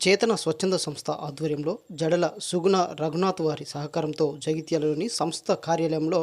చేతన స్వచ్ఛంద సంస్థ ఆధ్వర్యంలో జడల సుగుణ రఘునాథ్ వారి సహకారంతో జగిత్యాలలోని సంస్థ కార్యాలయంలో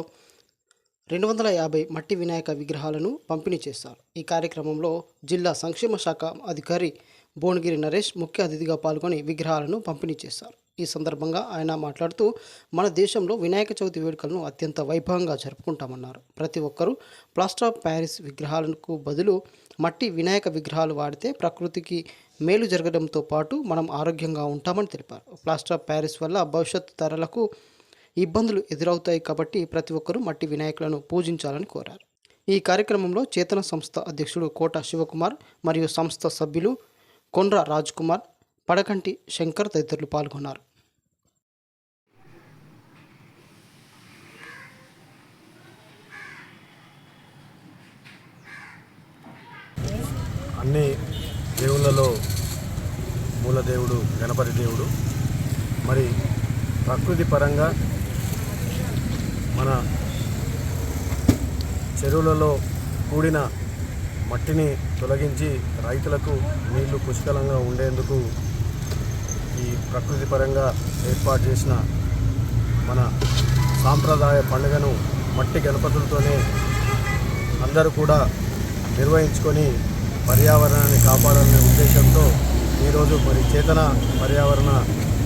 రెండు వందల యాభై మట్టి వినాయక విగ్రహాలను పంపిణీ చేశారు. ఈ కార్యక్రమంలో జిల్లా సంక్షేమ శాఖ అధికారి భువనగిరి నరేష్ ముఖ్య అతిథిగా పాల్గొని విగ్రహాలను పంపిణీ చేశారు. ఈ సందర్భంగా ఆయన మాట్లాడుతూ మన దేశంలో వినాయక చవితి వేడుకలను అత్యంత వైభవంగా జరుపుకుంటామన్నారు. ప్రతి ఒక్కరూ ప్లాస్టర్ ఆఫ్ ప్యారిస్ విగ్రహాలకు బదులు మట్టి వినాయక విగ్రహాలు వాడితే ప్రకృతికి మేలు జరగడంతో పాటు మనం ఆరోగ్యంగా ఉంటామని తెలిపారు. ప్లాస్టర్ ఆఫ్ ప్యారిస్ వల్ల భవిష్యత్ తరాలకు ఇబ్బందులు ఎదురవుతాయి కాబట్టి ప్రతి ఒక్కరూ మట్టి వినాయకులను పూజించాలని కోరారు. ఈ కార్యక్రమంలో చేతన సంస్థ అధ్యక్షుడు కోట శివకుమార్ మరియు సంస్థ సభ్యులు కొండ్ర రాజ్కుమార్ పడకంటి శంకర్ తదితరులు పాల్గొన్నారు. అన్ని దేవుళ్ళలో మూలదేవుడు గణపతి దేవుడు. మరి ప్రకృతి పరంగా మన చెరువులలో కూడిన మట్టిని తొలగించి రైతులకు నీళ్ళు పుష్కలంగా ఉండేందుకు ఈ ప్రకృతి పరంగా ఏర్పాటు చేసిన మన సాంప్రదాయ పండుగను మట్టి గణపతులతోనే అందరూ కూడా నిర్వహించుకొని పర్యావరణాన్ని కాపాడాలనే ఉద్దేశంతో ఈరోజు మరి చేతన పర్యావరణ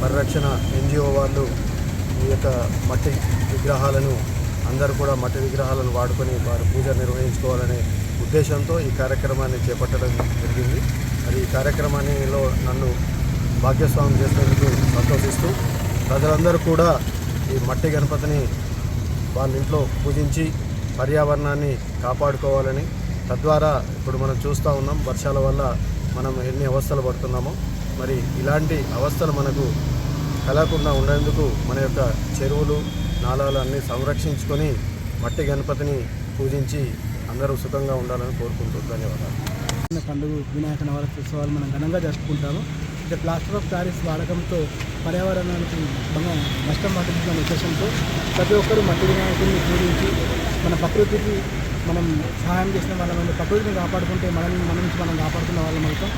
పరిరక్షణ ఎన్జిఓ వాళ్ళు ఈ యొక్క మట్టి విగ్రహాలను అందరూ కూడా మట్టి విగ్రహాలను వాడుకొని వారు పూజ నిర్వహించుకోవాలనే ఉద్దేశంతో ఈ కార్యక్రమాన్ని చేపట్టడం జరిగింది. మరి ఈ కార్యక్రమాన్నిలో నన్ను భాగ్యస్వామి చేసినందుకు సంతోషిస్తూ ప్రజలందరూ కూడా ఈ మట్టి గణపతిని వాళ్ళ ఇంట్లో పూజించి పర్యావరణాన్ని కాపాడుకోవాలని తద్వారా ఇప్పుడు మనం చూస్తూ ఉన్నాం వర్షాల వల్ల మనం ఎన్ని అవస్థలు పడుతున్నామో. మరి ఇలాంటి అవస్థలు మనకు కలగకుండా ఉండేందుకు మన యొక్క చెరువులు నాళాలు అన్నీ సంరక్షించుకొని మట్టి గణపతిని పూజించి అందరూ సుఖంగా ఉండాలని కోరుకుంటూ ధన్యవాదాలు. పండుగ వినాయక నవరాత్రి ఉత్సవాలు మనం ఘనంగా జరుపుకుంటాము. ఇక ప్లాస్టర్ ఆఫ్ ప్యారిస్ వాడకంతో పర్యావరణానికి మనం నష్టం వాటిల్లుతున్న ఉద్దేశంతో ప్రతి ఒక్కరూ మట్టి వినాయకుడిని పూజించి మన ప్రకృతికి మనం సహాయం చేసిన వాళ్ళమైన ప్రకృతిని కాపాడుకుంటే మనం మన నుంచి మనం కాపాడుకున్న వాళ్ళం అవుతాం.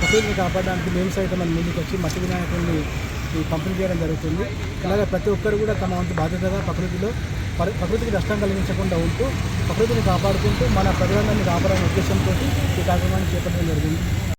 ప్రకృతిని కాపాడడానికి మేము సైతం మన ముందుకు వచ్చి మట్టి వినాయకుడిని పంపిణీ చేయడం జరుగుతుంది. అలాగే ప్రతి ఒక్కరు కూడా తమ వంతు బాధ్యతగా ప్రకృతిలో ప్రకృతికి నష్టం కలిగించకుండా ఉంటూ ప్రకృతిని కాపాడుకుంటూ మన ప్రజలందరినీ కాపాడాలనే ఉద్దేశంతో ఈ కార్యక్రమాన్ని చేపట్టడం జరిగింది.